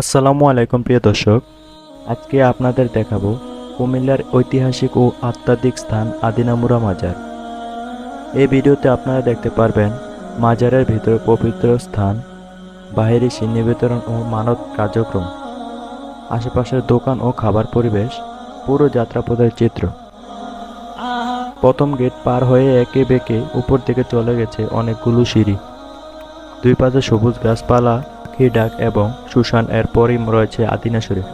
আসসালামু আলাইকুম, প্রিয় দর্শক। আজকে আপনাদের দেখাবো কুমিল্লার ঐতিহাসিক ও আধ্যাত্মিক স্থান আদিনামুরা মাজার। এই ভিডিওতে আপনারা দেখতে পারবেন মাজারের ভিতরে পবিত্র স্থান, বাহিরে সিন্নি বিতরণ ও মানব কার্যক্রম, আশেপাশের দোকান ও খাবার পরিবেশ, পুরো যাত্রাপথের চিত্র। প্রথম গেট পার হয়ে একে বেঁকে উপর দিকে চলে গেছে অনেকগুলো সিঁড়ি। দুই পাশে সবুজ গাছপালা পাখি ডাক এবং সুশান এর পরই রয়েছে আদিনা শরীফ।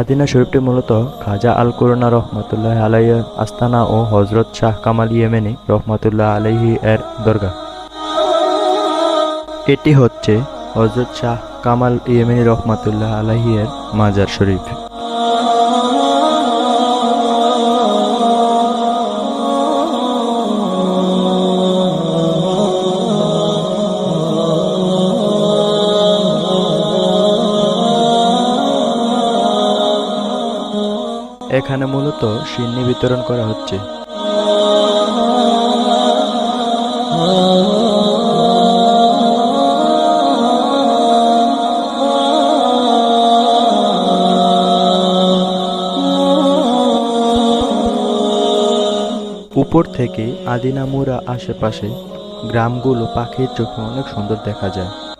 আদিনা শরীফটি মূলত খাজা আল করুণা রহমতুল্লাহ আলাইয়ের আস্তানা ও হজরত শাহ কামাল ইয়েমেনি রহমতুল্লাহ আলাইহি এর দরগা এটি হচ্ছে হজরত শাহ কামাল ইয়েমেনি রহমতুল্লাহ আলাইহি এর মাজার শরীফ। এখানে মূলত সিন্নি বিতরণ করা হচ্ছে। উপর থেকে আদিনামুরা আশেপাশে গ্রামগুলো পাখির চোখে অনেক সুন্দর দেখা যায়।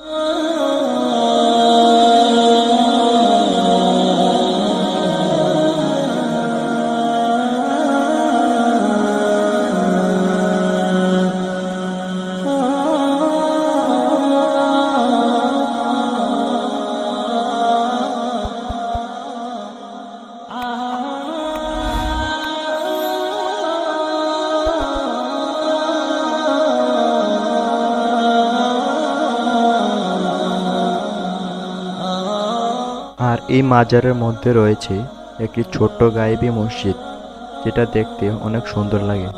এই মাজারের মধ্যে রয়েছে একটি ছোট্ট গায়েবী মসজিদ যেটা দেখতে অনেক সুন্দর লাগে।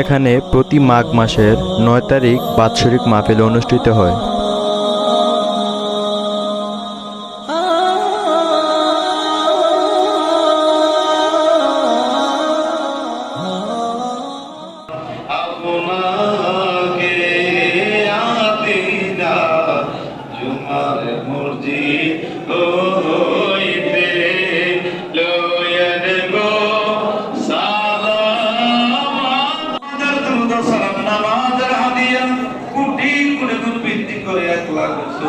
এখানে প্রতি মাঘ মাসের নয় তারিখ বাৎসরিক মাহফিল অনুষ্ঠিত হয়।